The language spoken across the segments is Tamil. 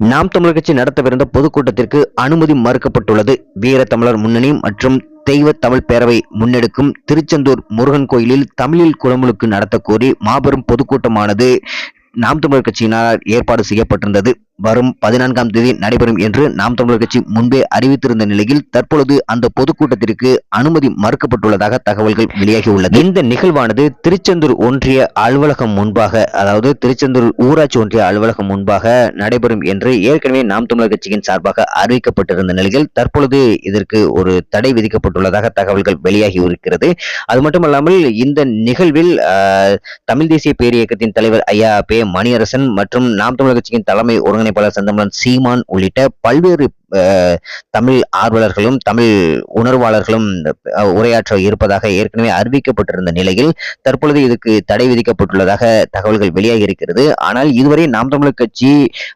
நாம் தமிழர் கட்சி நடத்தவிருந்த பொதுக்கூட்டத்திற்கு அனுமதி மறுக்கப்பட்டுள்ளது. வீர தமிழர் முன்னணி மற்றும் தெய்வ தமிழ் பேரவை முன்னெடுக்கும் திருச்செந்தூர் முருகன் கோயிலில் தமிழில் குடமுழுக்கு நடத்த கோரி மாபெரும் பொதுக்கூட்டமானது நாம் தமிழர் கட்சியினால் ஏற்பாடு செய்யப்பட்டிருந்தது. வரும் பதினான்காம் தேதி நடைபெறும் என்று நாம் தமிழர் கட்சி முன்பே அறிவித்திருந்த நிலையில் தற்பொழுது அந்த பொதுக்கூட்டத்திற்கு அனுமதி மறுக்கப்பட்டுள்ளதாக தகவல்கள் வெளியாகியுள்ளது இந்த நிகழ்வானது திருச்செந்தூர் ஒன்றிய அலுவலகம் முன்பாக அதாவது திருச்செந்தூர் ஊராட்சி ஒன்றிய அலுவலகம் முன்பாக நடைபெறும் என்று ஏற்கனவே நாம் தமிழர் கட்சியின் சார்பாக அறிவிக்கப்பட்டிருந்த நிலையில் தற்பொழுது இதற்கு ஒரு தடை விதிக்கப்பட்டுள்ளதாக தகவல்கள் வெளியாகி இருக்கிறது. அது மட்டுமல்லாமல் இந்த நிகழ்வில் தமிழ் தேசிய பேரியக்கத்தின் தலைவர் ஐயா பே மணியரசன் மற்றும் நாம் தமிழர் கட்சியின் தலைமை ஒருங்கிணைப்பாளர் செந்தமலன் சீமான் உள்ளிட்ட பல்வேறு தமிழ் ஆர்வலர்களும் தமிழ் உணர்வாளர்களும் உரையாற்ற இருப்பதாக ஏற்கனவே அறிவிக்கப்பட்டிருந்த நிலையில் தற்பொழுது இதுக்கு தடை விதிக்கப்பட்டுள்ளதாக தகவல்கள் வெளியாகி இருக்கிறது ஆனால் இதுவரை நாம் தமிழர் கட்சி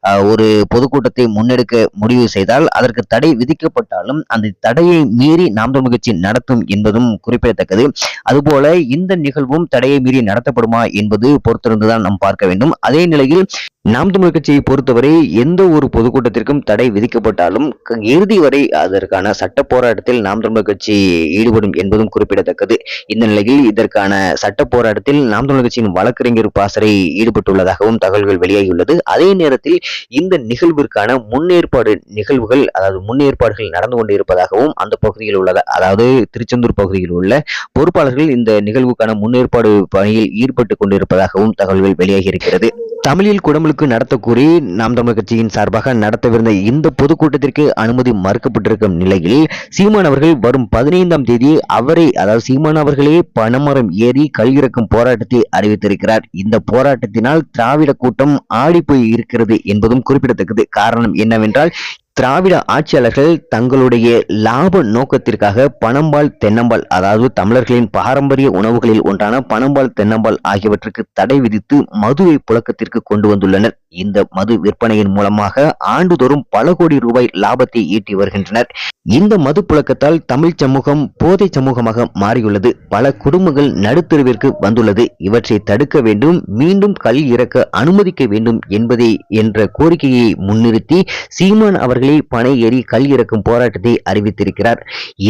ஆஹ், ஒரு பொதுக்கூட்டத்தை முன்னெடுக்க முடிவு செய்தால் அதற்கு தடை விதிக்கப்பட்டாலும் அந்த தடையை மீறி நாம் தமிழர் கட்சி நடத்தும் என்பதும் குறிப்பிடத்தக்கது. அதுபோல இந்த நிகழ்வும் தடையை மீறி நடத்தப்படுமா என்பது பொறுத்திருந்துதான் நாம் பார்க்க வேண்டும். அதே நிலையில் நாம் தமிழர் கட்சியை பொறுத்தவரை எந்த ஒரு பொதுக்கூட்டத்திற்கும் தடை விதிக்கப்பட்டாலும் என்றும் இறுதி வரை அதற்கான சட்ட போராட்டத்தில் நாம் தமிழர் கட்சி ஈடுபடும் என்பதும் குறிப்பிடத்தக்கது. இந்த நிலையில் இதற்கான சட்ட போராட்டத்தில் நாம் தமிழர் கட்சியின் வழக்கறிஞர் பாசறை ஈடுபட்டுள்ளதாகவும் தகவல்கள் வெளியாகியுள்ளது. அதே நேரத்தில் இந்த நிகழ்விற்கான முன்னேற்பாடு நிகழ்வுகள் அதாவது முன்னேற்பாடுகள் நடந்து கொண்டிருப்பதாகவும் அந்த பகுதியில் உள்ள அதாவது திருச்செந்தூர் பகுதியில் உள்ள பொறுப்பாளர்கள் இந்த நிகழ்வுக்கான முன்னேற்பாடு பணியில் ஈடுபட்டு கொண்டிருப்பதாகவும் தகவல்கள் வெளியாகி இருக்கிறது. தமிழில் குடமுழுக்கு நடத்தக்கூறி நாம் தமிழ் கட்சியின் சார்பாக நடத்தவிருந்த இந்த பொதுக்கூட்டத்திற்கு அனுமதி மறுக்கப்பட்டிருக்கும் நிலையில் சீமான் அவர்கள் வரும் பதினைந்தாம் தேதி அவரை அதாவது சீமான் அவர்களே பணமரம் ஏறி கல் இறக்கும் போராட்டத்தை அறிவித்திருக்கிறார். இந்த போராட்டத்தினால் திராவிட கூட்டம் ஆடிப்போய் இருக்கிறது என்பதும் குறிப்பிடத்தக்கது. காரணம் என்னவென்றால் திராவிட ஆட்சியாளர்கள் தங்களுடைய லாப நோக்கத்திற்காக பணம்பால் தென்னம்பால் அதாவது தமிழர்களின் பாரம்பரிய உணவுகளில் ஒன்றான பணம்பால் தென்னம்பால் ஆகியவற்றுக்கு தடை விதித்து மதுவை புழக்கத்திற்கு கொண்டு வந்துள்ளனர். இந்த மது விற்பனையின் மூலமாக ஆண்டுதோறும் பல கோடி ரூபாய் லாபத்தை ஈட்டி வருகின்றனர். இந்த மது புழக்கத்தால் தமிழ் சமூகம் போதை சமூகமாக மாறியுள்ளது. பல குடும்பங்கள் நடுத்தருவிற்கு வந்துள்ளது. இவற்றை தடுக்க வேண்டும் மீண்டும் கல் இறக்க அனுமதிக்க வேண்டும் என்பதை என்ற கோரிக்கையை முன்னிறுத்தி சீமான் அவர்கள் பனை ஏறி கல் இறக்கும் போராட்டத்தை அறிவித்திருக்கிறார்.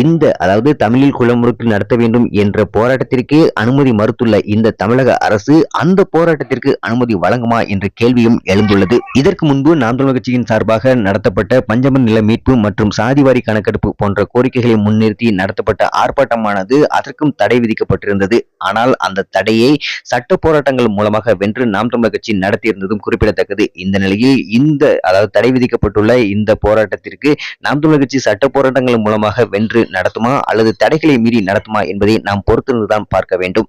இந்த அதாவது தமிழில் குளமுறுக்கு நடத்த வேண்டும் என்ற போராட்டத்திற்கே அனுமதி மறுத்துள்ள இந்த தமிழக அரசு அந்த போராட்டத்திற்கு அனுமதி வழங்குமா என்ற கேள்வியும் எழுந்துள்ளது. இதற்கு முன்பு நாம் தமிழ் கட்சியின் சார்பாக நடத்தப்பட்ட பஞ்சமன் நில மீட்பு மற்றும் சாதிவாரி கணக்கெடுப்பு போன்ற கோரிக்கைகளை முன்னிறுத்தி நடத்தப்பட்ட ஆர்ப்பாட்டமானது அதற்கும் தடை விதிக்கப்பட்டிருந்தது. ஆனால் அந்த தடையை சட்ட போராட்டங்கள் மூலமாக வென்று நாம் தமிழர் கட்சி நடத்தியிருந்ததும் குறிப்பிடத்தக்கது. இந்த நிலையில் இந்த அதாவது தடை விதிக்கப்பட்டுள்ள இந்த போராட்டத்திற்கு நாம் தமிழர் கட்சி சட்ட போராட்டங்கள் மூலமாக வென்று நடத்துமா அல்லது தடைகளை மீறி நடத்துமா என்பதை நாம் பொறுத்திருந்துதான் பார்க்க வேண்டும்.